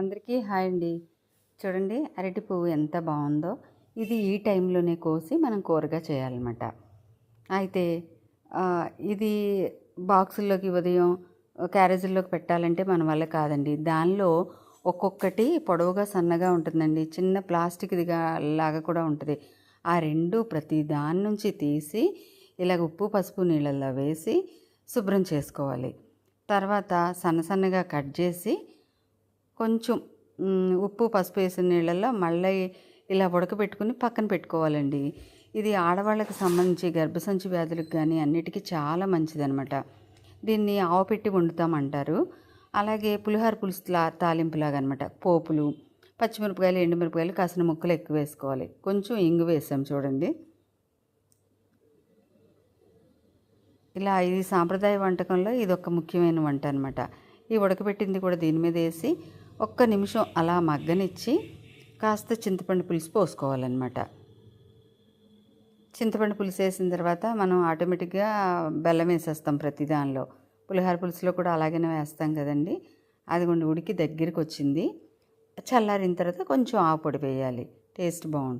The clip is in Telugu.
అందరికీ హాయ్ అండి. చూడండి అరటి పువ్వు ఎంత బాగుందో. ఇది ఈ టైంలోనే కోసి మనం కూరగా చేయాలన్నమాట. అయితే ఇది బాక్సుల్లోకి ఉదయం క్యారేజీల్లోకి పెట్టాలంటే మన వల్ల కాదండి. దానిలో ఒక్కొక్కటి పొడవుగా సన్నగా ఉంటుందండి. చిన్న ప్లాస్టిక్దిగా లాగా కూడా ఉంటుంది. ఆ రెండు ప్రతి దాని నుంచి తీసి ఇలాగ ఉప్పు పసుపు నీళ్ళల్లో వేసి శుభ్రం చేసుకోవాలి. తర్వాత సన్న సన్నగా కట్ చేసి కొంచెం ఉప్పు పసుపు వేసిన నీళ్ళల్లో మళ్ళీ ఇలా ఉడకబెట్టుకుని పక్కన పెట్టుకోవాలండి. ఇది ఆడవాళ్ళకి సంబంధించి గర్భసంచి వ్యాధులకు కానీ అన్నిటికీ చాలా మంచిదనమాట దీన్ని ఆవు పెట్టి వండుతామంటారు. అలాగే పులిహోర పులుసు లా- అనమాట పోపులు పచ్చిమిరపకాయలు ఎండుమిరపకాయలు కాసిన ముక్కలు ఎక్కువ వేసుకోవాలి. కొంచెం ఇంగు వేసాం చూడండి. ఇలా ఇది సాంప్రదాయ వంటకంలో ఇది ఒక ముఖ్యమైన వంట అనమాట ఈ ఉడకబెట్టింది కూడా దీని మీద వేసి ఒక్క నిమిషం అలా మగ్గనిచ్చి కాస్త చింతపండు పులుసు పోసుకోవాలన్నమాట. చింతపండు పులుసు వేసిన తర్వాత మనం ఆటోమేటిక్గా బెల్లం వేసేస్తాం ప్రతి దానిలో. పులిహోర పులుసులో కూడా అలాగనే వేస్తాం కదండి. అది కొంచెం ఉడికి దగ్గరికి వచ్చింది చల్లారిన తర్వాత కొంచెం ఆవు పొడి వేయాలి. టేస్ట్ బాగుంటుంది.